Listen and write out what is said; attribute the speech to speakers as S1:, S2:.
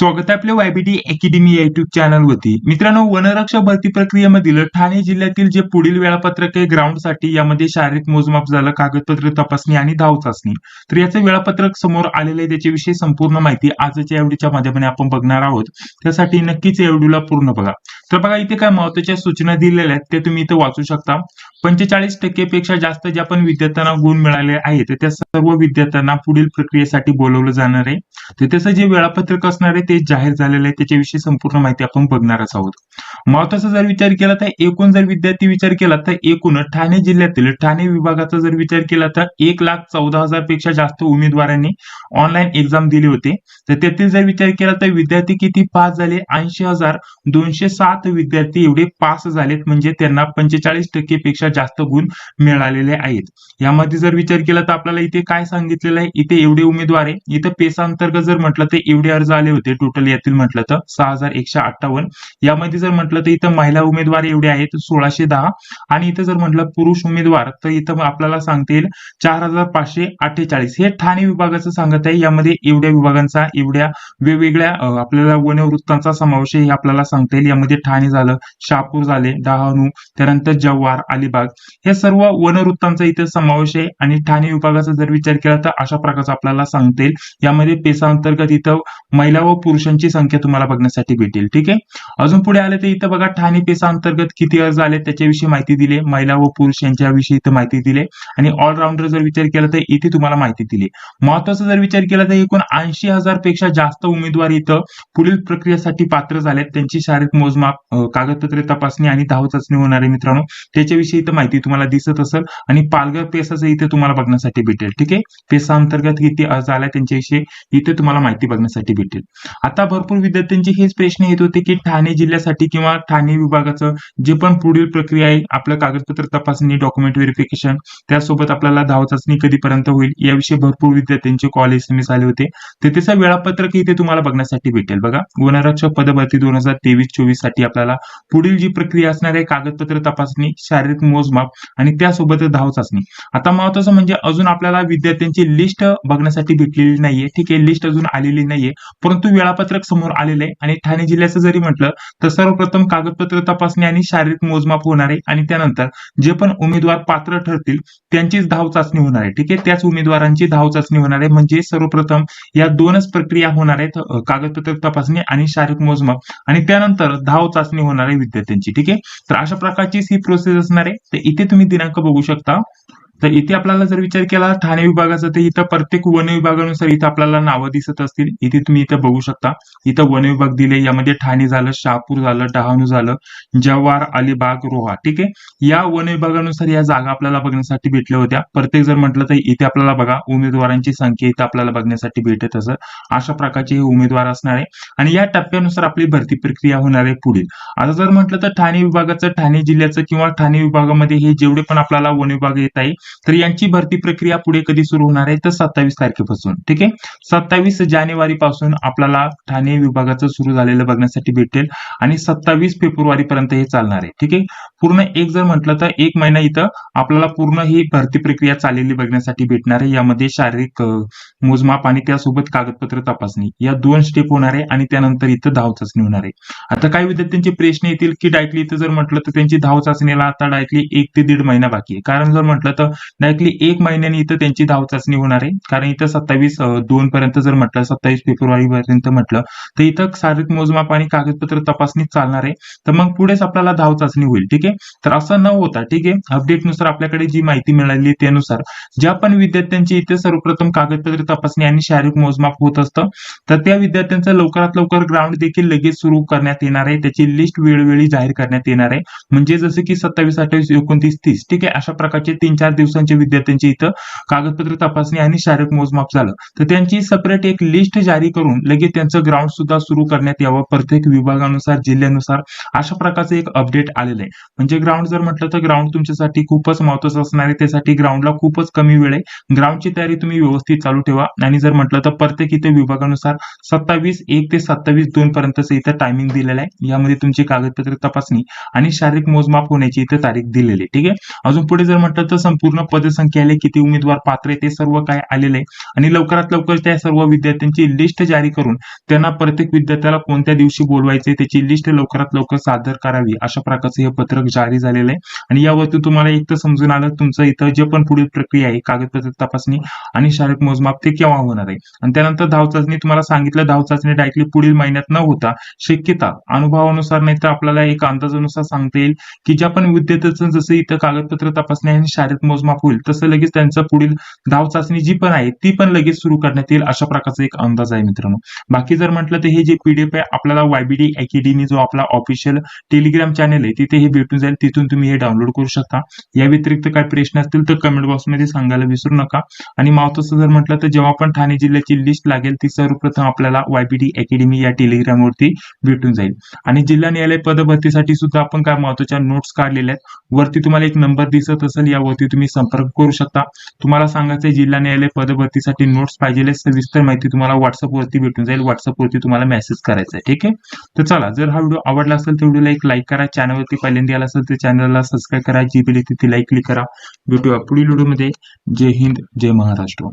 S1: स्वागत आहे आपल्या वायबीटी अकॅडमी या युट्यूब चॅनलवरती मित्रांनो वनरक्षक भरती प्रक्रियेमधील ठाणे जिल्ह्यातील जे पुढील वेळापत्रक आहे ग्राउंडसाठी यामध्ये शारीरिक मोजमाप झालं कागदपत्र तपासणी आणि धाव चाचणी. तर याचं वेळापत्रक समोर आलेलं आहे त्याच्याविषयी संपूर्ण माहिती आजच्या एवढीच्या माध्यमाने आपण बघणार आहोत. त्यासाठी नक्कीच एवढीला पूर्ण बघा. तर बघा इथे काय महत्त्वाच्या सूचना दिलेल्या आहेत ते तुम्ही इथे वाचू शकता. पंचेचाळीस टक्केपेक्षा जास्त ज्या पण विद्यार्थ्यांना गुण मिळाले आहेत त्या सर्व विद्यार्थ्यांना पुढील प्रक्रियेसाठी बोलवलं जाणार आहे. तर त्याचं जे वेळापत्रक असणार आहे ते जाहीर झालेलं आहे. त्याच्याविषयी संपूर्ण माहिती आपण बघणारच आहोत. महत्त्वाचा जर विचार केला तर एकूण जर विद्यार्थी विचार केला तर एकूण ठाणे जिल्ह्यातील ठाणे विभागाचा जर विचार केला तर एक लाख चौदा हजारपेक्षा जास्त उमेदवारांनी ऑनलाईन एक्झाम दिली होती. तर त्यातील जर विचार केला तर विद्यार्थी किती पास झाले? ऐंशी हजार दोनशे सात विद्यार्थी एवढे पास झालेत म्हणजे त्यांना पंचेचाळीस टक्के पेक्षा जास्त गुण मिळालेले आहेत. यामध्ये जर विचार केला तर आपल्याला इथे काय सांगितलेलं आहे? इथे एवढे उमेदवार आहे. इथं पेसा अंतर्गत जर म्हटलं तर एवढे अर्ज आले होते टोटल यातील म्हटलं तर सहा हजार एकशे अठ्ठावन्न. यामध्ये जर म्हटलं तर इथं महिला उमेदवार एवढे आहेत सोळाशे दहा. आणि इथं जर म्हटलं पुरुष उमेदवार तर इथं आपल्याला सांगता येईल चार हजार पाचशे अठ्ठेचाळीस. हे ठाणे विभागाचं सांगत आहे. यामध्ये एवढ्या विभागांचा एवढ्या वेगवेगळ्या आपल्याला वनवृत्तांचा समावेश आहे हे आपल्याला सांगता येईल. यामध्ये ठाणे झालं शहापूर झाले डहाणू त्यानंतर जव्हार अलिबाग. हे सर्व वनवृत्तांचा इथे समावेश आहे आणि ठाणे विभागाचा जर विचार केला तर अशा प्रकारचा आपल्याला सांगता येईल. यामध्ये पेसा अंतर्गत इथं महिला व पुरुषांची संख्या तुम्हाला बघण्यासाठी भेटेल. ठीक आहे? अजून पुढे आले तर इथं बघा ठाणे पेसा अंतर्गत किती अर्ज आले त्याच्याविषयी माहिती दिली महिला व पुरुष यांच्याविषयी इथं माहिती दिली आणि ऑलराऊंडर जर विचार केला तर इथे तुम्हाला माहिती दिली महत्त्वाचा जर विचार केला तर एकूण ऐंशी हजारपेक्षा जास्त उमेदवार इथं पुढील प्रक्रियेसाठी पात्र झालेत. त्यांची शारीरिक मोजमाप कागदपत्रे तपासणी आणि धाव चाचणी होणार आहे मित्रांनो त्याच्याविषयी इथं माहिती तुम्हाला दिसत असेल. आणि पालघर पेसाचं इथे तुम्हाला बघण्यासाठी भेटेल ठीक आहे? पेसा अंतर्गत किती अर्ज आला त्यांच्याविषयी इथे तुम्हाला माहिती बघण्यासाठी भेटेल. आता भरपूर विद्यार्थ्यांचे हेच प्रश्न येत होते की ठाणे जिल्ह्यासाठी किंवा ठाणे विभागाचं जे पण पुढील प्रक्रिया आहे आपलं कागदपत्र तपासणी डॉक्युमेंट व्हेरिफिकेशन त्यासोबत आपल्याला धाव चाचणी कधीपर्यंत होईल याविषयी भरपूर विद्यार्थ्यांचे कॉल एस एम एस आले होते. तर त्याचं वेळापत्रक इथे तुम्हाला बघण्यासाठी भेटेल. बघा वनरक्षक पदभरती दोन हजार तेवीस चोवीससाठी आपल्याला. पुढील जी प्रक्रिया असणार आहे कागदपत्र तपासणी शारीरिक मोजमाप आणि त्यासोबत धाव चाचणी. आता महत्वाचं म्हणजे अजून आपल्याला विद्यार्थ्यांची लिस्ट बघण्यासाठी भेटलेली नाहीये. ठीक आहे लिस्ट अजून आलेली नाहीये. परंतु वेळापत्रक समोर आलेलं आहे आणि ठाणे जिल्ह्याचं जरी म्हटलं तर सर्वप्रथम कागदपत्र तपासणी आणि शारीरिक मोजमाप होणार आहे आणि त्यानंतर जे पण उमेदवार पात्र ठरतील त्यांचीच धाव चाचणी होणार आहे. ठीक आहे त्याच उमेदवारांची धाव चाचणी होणार आहे. म्हणजे सर्वप्रथम या दोनच प्रक्रिया होणार आहेत कागदपत्र तपासणी आणि शारीरिक मोजमाप. आणि त्यानंतर धाव चाचणी होणार आहे विद्यार्थ्यांची ठीक आहे? तर अशा प्रकारचीच ही प्रोसेस असणार आहे. तर इथे तुम्ही दिनांक बघू शकता. तर इथे आपल्याला जर विचार केला ठाणे विभागाचा तर इथं प्रत्येक वन विभागानुसार इथं आपल्याला नावं दिसत असतील. इथे तुम्ही इथं बघू शकता. इथं वन विभाग दिले यामध्ये ठाणे झालं शहापूर झालं डहाणू झालं जव्हार अलिबाग रोहा. ठीक आहे? या वन विभागानुसार या जागा आपल्याला बघण्यासाठी भेटल्या होत्या. प्रत्येक जर म्हटलं तर इथे आपल्याला बघा उमेदवारांची संख्या इथं आपल्याला बघण्यासाठी भेटत असं. अशा प्रकारचे हे उमेदवार असणार आहे. आणि या टप्प्यानुसार आपली भरती प्रक्रिया होणार आहे पुढील. आता जर म्हटलं तर ठाणे विभागाचं ठाणे जिल्ह्याचं किंवा ठाणे विभागामध्ये हे जेवढे पण आपल्याला वन विभाग येत आहे तर यांची भरती प्रक्रिया पुढे कधी सुरू होणार आहे? तर सत्तावीस तारखेपासून. ठीक आहे? सत्तावीस जानेवारी पासून आपल्याला ठाणे विभागाचं सुरू झालेलं बघण्यासाठी भेटेल आणि सत्तावीस फेब्रुवारी पर्यंत हे चालणार आहे. ठीक आहे? पूर्ण एक जर म्हटलं तर एक महिना इथं आपल्याला पूर्ण ही भरती प्रक्रिया चाललेली बघण्यासाठी भेटणार आहे. यामध्ये शारीरिक मोजमाप आणि त्यासोबत कागदपत्र तपासणी या दोन स्टेप होणार आहे आणि त्यानंतर इथं धाव चाचणी होणार आहे. आता काही विद्यार्थ्यांचे प्रश्न येतील की डायरेक्टली इथं जर म्हटलं तर त्यांची धाव चाचणीला आता डायरेक्टली एक ते दीड महिना बाकी आहे. कारण जर म्हटलं तर डायरेक्टली एक महिन्याने इथं त्यांची धाव चाचणी होणार आहे. कारण इथं सत्तावीस दोन पर्यंत जर म्हटलं सत्तावीस फेब्रुवारी पर्यंत म्हटलं तर इथं शारीरिक मोजमाप आणि कागदपत्र तपासणी चालणार आहे. तर मग पुढेच आपल्याला धाव चाचणी होईल ठीक आहे? तर असं न होता ठीक आहे? अपडेटनुसार आपल्याकडे जी माहिती मिळाली त्यानुसार ज्या पण विद्यार्थ्यांची इथे सर्वप्रथम कागदपत्र तपासणी आणि शारीरिक मोजमाप होत असतं तर त्या विद्यार्थ्यांचं लवकरात लवकर ग्राउंड देखील लगेच सुरू करण्यात येणार आहे. त्याची लिस्ट वेळोवेळी जाहीर करण्यात येणार आहे. म्हणजे जसं की सत्तावीस अठ्ठावीस एकोणतीस तीस ठीक आहे? अशा प्रकारचे तीन चार दिवस दिवसांच्या विद्यार्थ्यांची इथं कागदपत्र तपासणी आणि शारीरिक मोजमाप झालं. तर त्यांची सेपरेट एक लिस्ट जारी करून लगेच त्यांचं ग्राउंड सुद्धा सुरू करण्यात यावं. प्रत्येक विभागानुसार जिल्ह्यानुसार अशा प्रकारचं एक अपडेट आलेलं आहे. म्हणजे ग्राउंड जर म्हटलं तर ग्राउंड तुमच्यासाठी खूपच महत्वाचं असणार आहे. त्यासाठी ग्राउंडला खूपच कमी वेळ आहे. ग्राउंडची तयारी तुम्ही व्यवस्थित चालू ठेवा. आणि जर म्हटलं तर प्रत्येक इथे विभागानुसार सत्तावीस एक ते सत्तावीस दोन पर्यंतचं इथं टायमिंग दिलेलं आहे. यामध्ये तुमची कागदपत्र तपासणी आणि शारीरिक मोजमाप होण्याची इथं तारीख दिलेली आहे. ठीक आहे? अजून पुढे जर म्हटलं तर संपूर्ण पूर्ण पदसंख्या आली किती उमेदवार पात्र आहे ते सर्व काय आलेलं आहे. आणि लवकरात लवकर त्या सर्व विद्यार्थ्यांची लिस्ट जारी करून त्यांना प्रत्येक विद्यार्थ्याला कोणत्या दिवशी बोलवायचे त्याची लिस्ट लवकरात लवकर सादर करावी अशा प्रकारचं हे पत्रक जारी झालेलं आहे. आणि यावरती तुम्हाला एक तर समजून आलं तुमचं इथं जे पण पुढील प्रक्रिया आहे कागदपत्र तपासणी आणि शारीरिक मोजमाप ते केव्हा होणार आहे? आणि त्यानंतर धाव चाचणी तुम्हाला सांगितलं धाव चाचणी डायरेक्टली पुढील महिन्यात न होता शक्यता अनुभवानुसार नाही तर आपल्याला एक अंदाजानुसार सांगता येईल की ज्या पण विद्यार्थ्यांचं जसं इथं कागदपत्र तपासणी आणि शारीरिक मोजमाप होईल. तसं लगेच त्यांचं पुढील धाव चाचणी जी पण आहे ती पण लगेच सुरू करण्यात येईल अशा प्रकारचा एक अंदाज आहे मित्रांनो. बाकी जर म्हटलं तर हे जे पीडीएफ आहे आपल्याला वायबीडी अकॅडमी जो आपला ऑफिशियल टेलिग्राम चॅनल आहे तिथे हे भेटून जाईल. तिथून तुम्ही हे डाउनलोड करू शकता. या व्यतिरिक्त काय प्रश्न असतील तर कमेंट बॉक्समध्ये सांगायला विसरू नका. आणि महत्वाचं जर म्हटलं तर जेव्हा पण ठाणे जिल्ह्याची लिस्ट लागेल ती सर्वप्रथम आपल्याला वायबीडी अकॅडमी या टेलिग्रामवरती भेटून जाईल. आणि जिल्हा न्यायालय पदभरतीसाठी सुद्धा आपण काय महत्त्वाच्या नोट्स काढलेल्या आहेत वरती तुम्हाला एक नंबर दिसत असेल यावरती तुम्ही संपर्क करू शकता. तुम्हाला सांगायचं जिल्हा न्यायालय पदभरतीसाठी नोट्स पाहिजे सविस्तर माहिती तुम्हाला व्हॉट्सअपवरती भेटून जाईल. व्हॉट्सअपवरती तुम्हाला मेसेज करायचा आहे ठीक आहे? तर चला जर हा व्हिडिओ आवडला असेल तर व्हिडिओला एक लाईक करा. चॅनलवरती पहिल्यांदा आला असेल तर चॅनलला सबस्क्राईब करा. जी बिली तिथे लाईक क्लिक करा. भेटूया पुढील व्हिडिओमध्ये जय हिंद जय महाराष्ट्र.